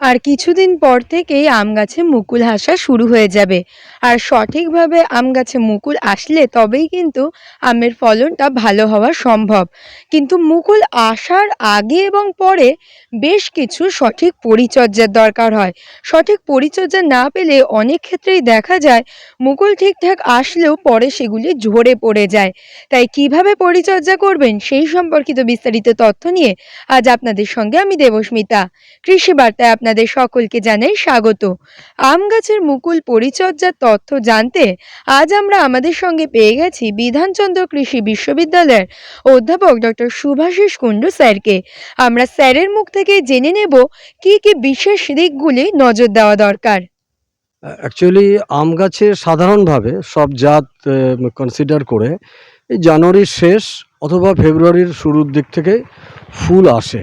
আর কিছুদিন পর থেকেই আম গাছে মুকুল আসা শুরু হয়ে যাবে। আর সঠিকভাবে আম গাছে মুকুল আসলে তবেই কিন্তু আমের ফলনটা ভালো হওয়া সম্ভব। কিন্তু মুকুল আসার আগে এবং পরে বেশ কিছু সঠিক পরিচর্যার দরকার হয়। সঠিক পরিচর্যা না পেলে অনেক ক্ষেত্রেই দেখা যায়, মুকুল ঠিকঠাক আসলেও পরে সেগুলি ঝরে পড়ে যায়। তাই কীভাবে পরিচর্যা করবেন সেই সম্পর্কিত বিস্তারিত তথ্য নিয়ে আজ আপনাদের সঙ্গে আমি দেবস্মিতা। কৃষি বার্তায় আপনাদের সকলকে জানাই স্বাগত। আম গাছের মুকুল পরিচর্যার তথ্য জানতে আজ আমরা আমাদের সঙ্গে পেয়ে গেছি বিধানচন্দ্র কৃষি বিশ্ববিদ্যালয়ের অধ্যাপক ডক্টর সুভাষিস কুণ্ডু স্যারকে। আমরা স্যারের মুখ থেকে জেনে নেব কি কি বিশেষ দিকগুলি নজর দেওয়া দরকার। অ্যাকচুয়ালি আম গাছে সাধারণভাবে সব জাত কনসিডার করে জানুয়ারির শেষ অথবা ফেব্রুয়ারির শুরুর দিক থেকে ফুল আসে।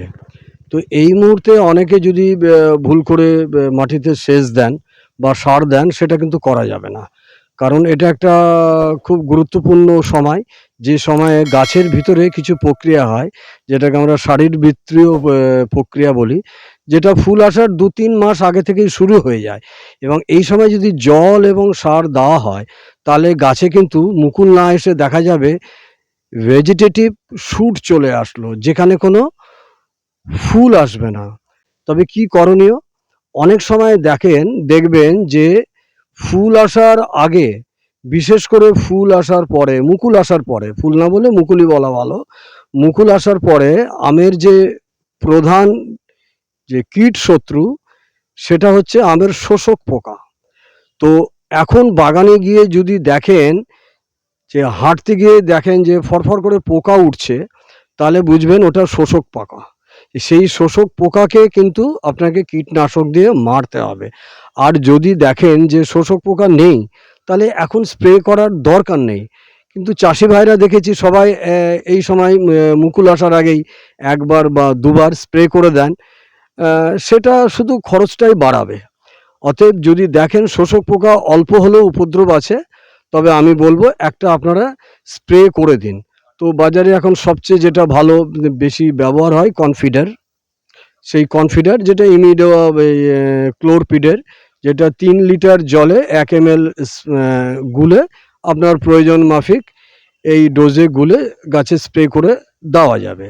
তো এই মুহূর্তে অনেকে যদি ভুল করে মাটিতে সেচ দেন বা সার দেন, সেটা কিন্তু করা যাবে না। কারণ এটা একটা খুব গুরুত্বপূর্ণ সময়। যে সময়ে গাছের ভিতরে কিছু প্রক্রিয়া হয়, যেটাকে আমরা শারীরবৃত্তীয় প্রক্রিয়া বলি, যেটা ফুল আসার দু তিন মাস আগে থেকেই শুরু হয়ে যায়। এবং এই সময় যদি জল এবং সার দেওয়া হয়, তাহলে গাছে কিন্তু মুকুল না এসে দেখা যাবে ভেজিটেটিভ শুট চলে আসলো, যেখানে কোনো ফুল আসবে না। তবে কি করণীয়? অনেক সময় দেখেন, দেখবেন যে ফুল আসার আগে, বিশেষ করে ফুল আসার পরে, মুকুল আসার পরে, ফুল না বলে মুকুলই বলা ভালো, মুকুল আসার পরে আমের যে প্রধান যে কীট শত্রু, সেটা হচ্ছে আমের শোষক পোকা। তো এখন বাগানে গিয়ে যদি দেখেন, যে হাঁটতে গিয়ে দেখেন যে ফরফর করে পোকা উঠছে, তাহলে বুঝবেন ওটা শোষক পোকা। সেই শোষক পোকাকে কিন্তু আপনাকে কীটনাশক দিয়ে মারতে হবে। আর যদি দেখেন যে শোষক পোকা নেই, তাহলে এখন স্প্রে করার দরকার নেই। কিন্তু চাষি ভাইরা দেখেছি সবাই এই সময় মুকুল আসার আগেই একবার বা দুবার স্প্রে করে দেন। সেটা শুধু খরচটাই বাড়াবে। অতএব যদি দেখেন শোষক পোকা অল্প হলেও উপদ্রব আছে, তবে আমি বলব একটা আপনারা স্প্রে করে দিন। তো বাজারে এখন সবচেয়ে যেটা ভালো, বেশি ব্যবহার হয় কনফিডার। সেই কনফিডার যেটা ইমিডো ক্লোরপিডের, যেটা তিন লিটার জলে এক এম গুলে আপনার প্রয়োজন মাফিক এই ডোজে গুলে গাছে স্প্রে করে দেওয়া যাবে।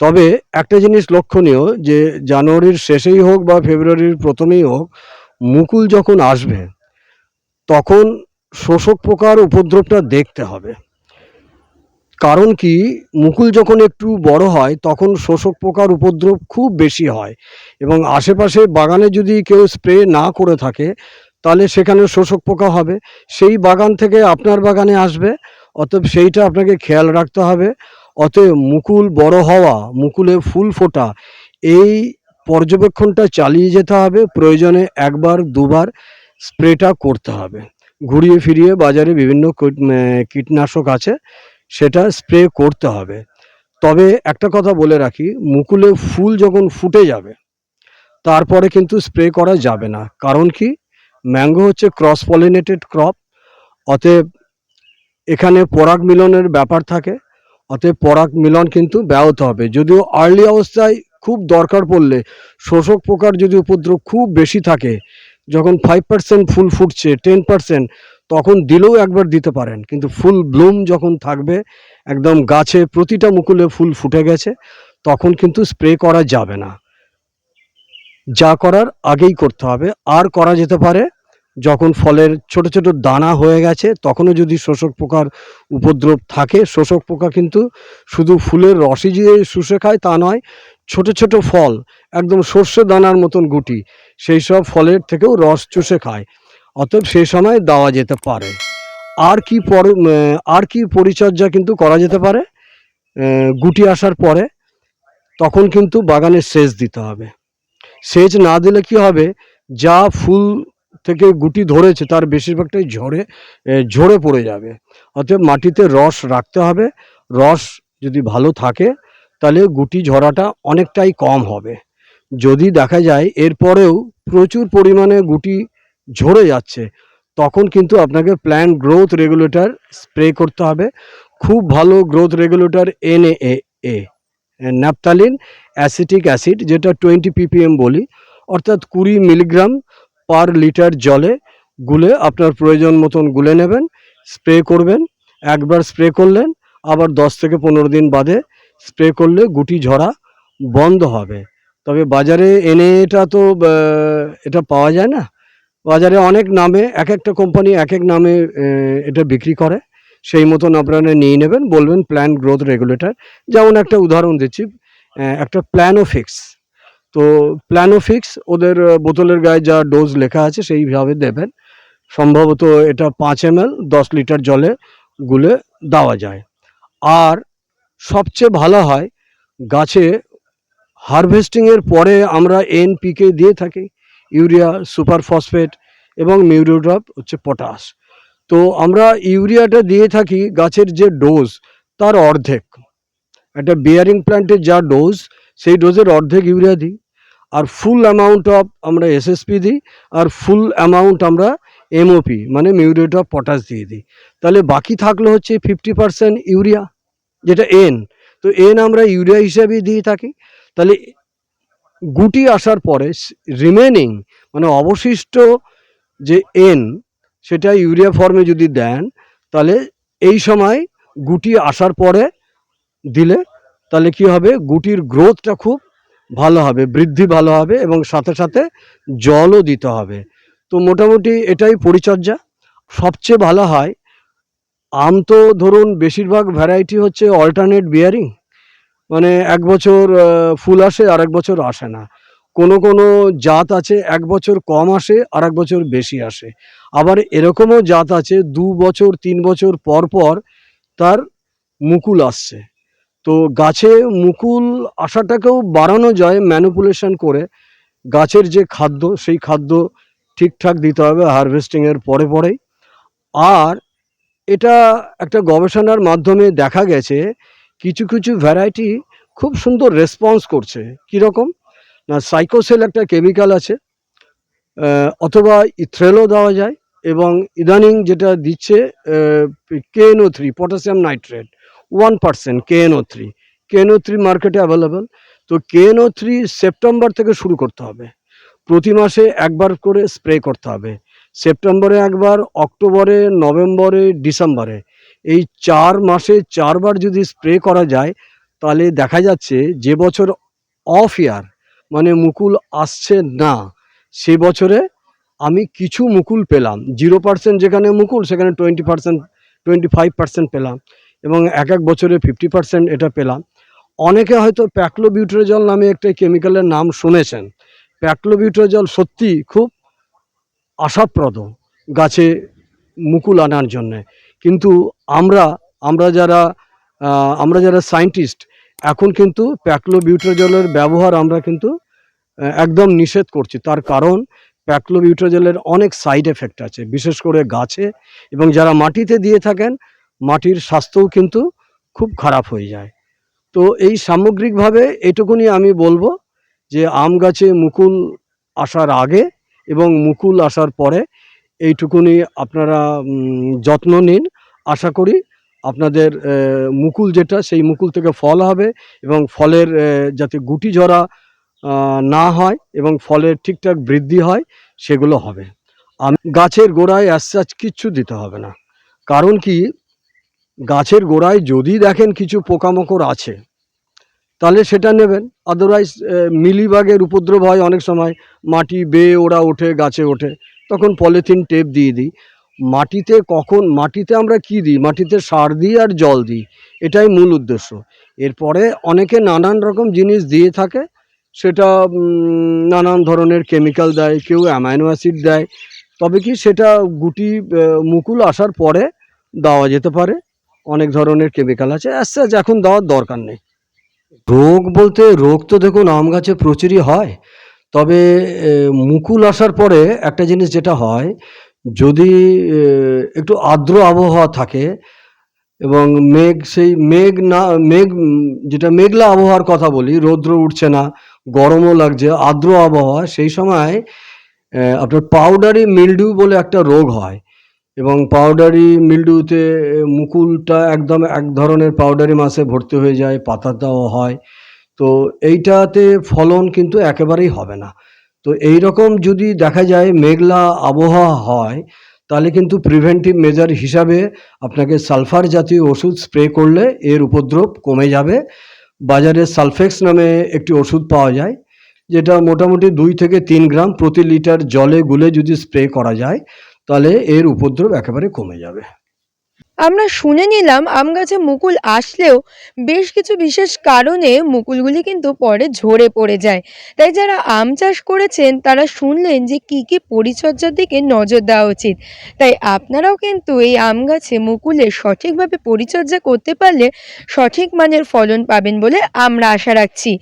তবে একটা জিনিস লক্ষণীয় যে জানুয়ারির শেষেই হোক বা ফেব্রুয়ারির প্রথমেই হোক, মুকুল যখন আসবে, তখন শোষক পোকার উপদ্রবটা দেখতে হবে। কারণ কি, মুকুল যখন একটু বড় হয়, তখন শোষক পোকার উপদ্রব খুব বেশি হয় এবং আশেপাশে বাগানে যদি কেউ স্প্রে না করে থাকে, তাহলে সেখানে শোষক পোকা হবে। সেই বাগান থেকে আপনার বাগানে আসবে, অতএব সেইটা আপনাকে খেয়াল রাখতে হবে। অতএব মুকুল বড় হওয়া, মুকুলে ফুল ফোটা, এই পর্যবেক্ষণটা চালিয়ে যেতে হবে। প্রয়োজনে একবার, দুবার স্প্রেটা করতে হবে। ঘুরিয়ে ফিরিয়ে বাজারে বিভিন্ন কীটনাশক আছে। সেটা স্প্রে করতে হবে। তবে একটা কথা বলে রাখি মুকুলে ফুল যখন ফুটে যাবে, তারপরে কিন্তু স্প্রে করা যাবে না। কারণ কি? ম্যাঙ্গো হচ্ছে ক্রস পলিনেটেড ক্রপ অতএব এখানে পরাগ মিলনের ব্যাপার থাকে, অতএব পরাগ মিলন কিন্তু ব্যাহত হবে। যদিও আর্লি অবস্থায় খুব দরকার পড়লে, শোষক পোকার যদি উপদ্রব খুব বেশি থাকে, যখন ফাইভ পার্সেন্ট ফুল ফুটছে টেন পার্সেন্ট তখন দিলেও একবার দিতে পারেন। কিন্তু ফুল ব্লুম যখন থাকবে, একদম গাছে প্রতিটা মুকুলে ফুল ফুটে গেছে, তখন কিন্তু স্প্রে করা যাবে না। যা করার আগেই করতে হবে। আর করা যেতে পারে, যখন ফলের ছোট ছোট দানা হয়ে গেছে, তখনও যদি শোষক পোকার উপদ্রব থাকে, শোষক পোকা কিন্তু শুধু ফুলের রসই যে শুষে খায় তা নয়, ছোট ছোট ফল, একদম সর্ষে দানার মতন গুটি, সেই সব ফলের থেকেও রস চুষে খায়। অতএব সেই সময় দেওয়া যেতে পারে। আর কি পর আর কি পরিচর্যা কিন্তু করা যেতে পারে গুটি আসার পরে তখন কিন্তু বাগানে সেচ দিতে হবে। সেচ না দিলে কি হবে? যা ফুল থেকে গুটি ধরেছে তার বেশিরভাগটাই ঝরে ঝরে পড়ে যাবে। অতএব মাটিতে রস রাখতে হবে। রস যদি ভালো থাকে, তাহলে গুটি ঝরাটা অনেকটাই কম হবে। যদি দেখা যায়, এরপরেও প্রচুর পরিমাণে গুটি ঝরে যাচ্ছে, তখন কিন্তু আপনাকে প্ল্যান্ট গ্রোথ রেগুলেটর স্প্রে করতে হবে। খুব ভালো growth regulator N A naphthalene acetic acid যেটা টোয়েন্টি পিপিএম বলি, অর্থাৎ কুড়ি মিলিগ্রাম পার লিটার জলে গুলে আপনার প্রয়োজন মতন গুলে নেবেন স্প্রে করবেন, একবার স্প্রে করলেন, আবার দশ থেকে পনেরো দিন বাদে স্প্রে করলে গুটি ঝরা বন্ধ হবে। তবে বাজারে এনে এটা তো এটা পাওয়া যায় না? বাজারে অনেক নামে এক একটা কোম্পানি এক এক নামে এটা বিক্রি করে। সেই মতন আপনারা নিয়ে নেবেন, বলবেন প্ল্যান গ্রোথ রেগুলেটর যেমন একটা উদাহরণ দিচ্ছি একটা প্ল্যানোফিক্স তো প্ল্যানোফিক্স ওদের বোতলের গায়ে যা ডোজ লেখা আছে, সেইভাবে দেবেন। সম্ভবত এটা পাঁচ এম এল দশ লিটার জলে গুলে দেওয়া যায়। আর সবচেয়ে ভালো হয়, গাছে হারভেস্টিংয়ের পরে আমরা এনপিকে দিয়ে থাকি। ইউরিয়া সুপার ফসফেট এবং মিউরিওড্রপ হচ্ছে পটাশ। তো আমরা ইউরিয়াটা দিয়ে থাকি গাছের যে ডোজ, তার অর্ধেক। একটা বিয়ারিং প্ল্যান্টের যা ডোজ, সেই ডোজের অর্ধেক ইউরিয়া দিই। আর ফুল অ্যামাউন্ট অফ আমরা এসএসপি দিই, আর ফুল অ্যামাউন্ট আমরা এমওপি মানে মিউরেট অফ পটাশ দিয়ে দিই। তাহলে বাকি থাকল হচ্ছে ফিফটি পার্সেন্ট ইউরিয়া, যেটা এন তো এন আমরা ইউরিয়া হিসাবেই দিয়ে থাকি। তাহলে গুটি আসার পরে রিমেনিং মানে অবশিষ্ট যে এন সেটা ইউরিয়া ফর্মে যদি দেন, তাহলে এই সময় গুটি আসার পরে দিলে তাহলে কি হবে? গুটির গ্রোথটা খুব ভালো হবে, বৃদ্ধি ভালো হবে এবং সাথে সাথে জলও দিতে হবে। তো মোটামুটি এটাই পরিচর্যা। সবচেয়ে ভালো হয়, আম তো ধরুন বেশিরভাগ ভ্যারাইটি হচ্ছে অল্টারনেট বিয়ারিং মানে এক বছর ফুল আসে আর এক বছর আসে না। কোনো কোনো জাত আছে, এক বছর কম আসে আর এক বছর বেশি আসে। আবার এরকমও জাত আছে, দু বছর, তিন বছর পর পর তার মুকুল আসছে। তো গাছে মুকুল আসাটাকেও বাড়ানো যায় ম্যানুপুলেশন করে। গাছের যে খাদ্য, সেই খাদ্য ঠিকঠাক দিতে হবে হারভেস্টিংয়ের পরে পরেই। আর এটা একটা গবেষণার মাধ্যমে দেখা গেছে কিছু কিছু ভ্যারাইটি খুব সুন্দর রেসপন্স করছে। কীরকম? না সাইকোসেল একটা কেমিক্যাল আছে অথবা ইথ্রেলও দেওয়া যায় এবং ইদানিং যেটা দিচ্ছে KNO three potassium nitrate one percent KNO three KNO three মার্কেটে অ্যাভেলেবেল তো কেএনও থ্রি সেপ্টেম্বর থেকে শুরু করতে হবে। প্রতি মাসে একবার করে স্প্রে করতে হবে। সেপ্টেম্বরে একবার অক্টোবরে নভেম্বরে ডিসেম্বরে এই চার মাসে চারবার যদি স্প্রে করা যায়, তাহলে দেখা যাচ্ছে যে বছর অফ ইয়ার মানে মুকুল আসছে না, সে বছরে আমি কিছু মুকুল পেলাম। জিরো পার্সেন্ট যেখানে মুকুল, সেখানে twenty percent twenty five percent পেলাম এবং এক এক বছরে ফিফটি পার্সেন্ট এটা পেলাম। অনেকে হয়তো প্যাকলোবিউট্রোজল নামে একটা কেমিক্যালের নাম শুনেছেন। প্যাকলোবিউট্রোজল সত্যি খুব আশাপ্রদ গাছে মুকুল আনার জন্যে। কিন্তু আমরা আমরা যারা আমরা যারা সায়েন্টিস্ট এখন কিন্তু প্যাকলোবিউট্রোজলের ব্যবহার আমরা কিন্তু একদম নিষেধ করছি। তার কারণ প্যাকলোবিউট্রোজলের অনেক সাইড এফেক্ট আছে, বিশেষ করে গাছে এবং যারা মাটিতে দিয়ে থাকেন, মাটির স্বাস্থ্যও কিন্তু খুব খারাপ হয়ে যায়। তো এই সামগ্রিকভাবে এটুকুনি আমি বলব যে, আম গাছে মুকুল আসার আগে এবং মুকুল আসার পরে এইটুকুনি আপনারা যত্ন নিন। আশা করি আপনাদের মুকুল যেটা, সেই মুকুল থেকে ফল হবে এবং ফলের যাতে গুটি ঝরা না হয় এবং ফলের ঠিকঠাক বৃদ্ধি হয়, সেগুলো হবে। আম, গাছের গোড়ায় অ্যাসাচ কিচ্ছু দিতে হবে না। কারণ কি, গাছের গোড়ায় যদি দেখেন কিছু পোকামাকড় আছে, তাহলে সেটা নেবেন। আদারওয়াইজ মিলিবাগের উপদ্রব হয় অনেক সময়। মাটি বেয়ে ওরা ওঠে, গাছে ওঠে। তখন পলিথিন টেপ দিয়ে দিই। মাটিতে কখন, মাটিতে আমরা কি দিই? মাটিতে সার দিই আর জল দিই। এটাই মূল উদ্দেশ্য। এরপরে অনেকে নানান রকম জিনিস দিয়ে থাকে। সেটা নানান ধরনের কেমিক্যাল দেয়, কেউ অ্যামাইনো অ্যাসিড দেয়। তবে কি সেটা গুটি মুকুল আসার পরে দেওয়া যেতে পারে। অনেক ধরনের কেমিক্যাল আছে। আস্তে এখন দেওয়ার দরকার নেই। রোগ বলতে রোগ তো দেখুন, আম গাছে প্রচুরই হয়। তবে মুকুল আসার পরে একটা জিনিস যেটা হয়, যদি একটু আর্দ্র আবহাওয়া থাকে এবং মেঘ, সেই মেঘ না, মেঘ, যেটা মেঘলা আবহাওয়ার কথা বলি, রৌদ্র উঠছে না, গরমও লাগছে, আর্দ্র আবহাওয়া, সেই সময় আপনার পাউডারি মিলডিউ বলে একটা রোগ হয় এবং পাউডারি মিলডিউতে মুকুলটা একদম এক ধরনের পাউডারি মাসে ভর্তি হয়ে যায় পাতাটাও হয় তো এইটাতে ফলন কিন্তু একেবারেই হবে না। তো এই রকম যদি দেখা যায় মেঘলা আবহাওয়া হয়, তাহলে কিন্তু প্রিভেন্টিভ মেজার হিসাবে আপনাকে সালফার জাতীয় ওষুধ স্প্রে করলে এর উপদ্রব কমে যাবে। বাজারে সালফেক্স নামে একটি ওষুধ পাওয়া যায়, যেটা মোটামুটি দুই থেকে তিন গ্রাম প্রতি লিটার জলে গুলে যদি স্প্রে করা যায়, তাহলে এর উপদ্রব একেবারে কমে যাবে। আমরা শুনে নিলাম আম গাছে মুকুল আসলেও বেশ কিছু বিশেষ কারণে মুকুলগুলি কিন্তু পরে ঝরে পড়ে যায়। তাই যারা আম চাষ করেছেন, তারা শুনলেন যে কি কি পরিচর্যার দিকে নজর দেওয়া উচিত। তাই আপনারাও কিন্তু এই আম গাছে মুকুলের সঠিকভাবে পরিচর্যা করতে পারলে সঠিক মানের ফলন পাবেন বলে আমরা আশা রাখছি।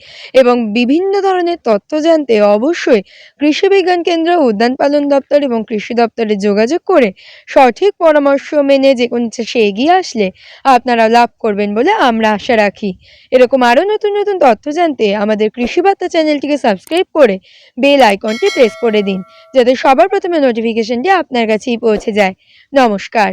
এবং বিভিন্ন ধরনের তথ্য জানতে অবশ্যই কৃষি বিজ্ঞান কেন্দ্র, উদ্যান পালন দপ্তর এবং কৃষি দপ্তরে যোগাযোগ করে সঠিক পরামর্শ মেনে যে কোনো চাষে এগিয়ে আসলে আপনারা লাভ করবেন বলে আমরা আশা রাখি। এরকম আরও নতুন নতুন তথ্য জানতে আমাদের কৃষি বার্তা চ্যানেলটিকে সাবস্ক্রাইব করে বেল আইকনটি প্রেস করে দিন, যাতে সবার প্রথমে নোটিফিকেশনটি আপনার কাছেই পৌঁছে যায়। নমস্কার।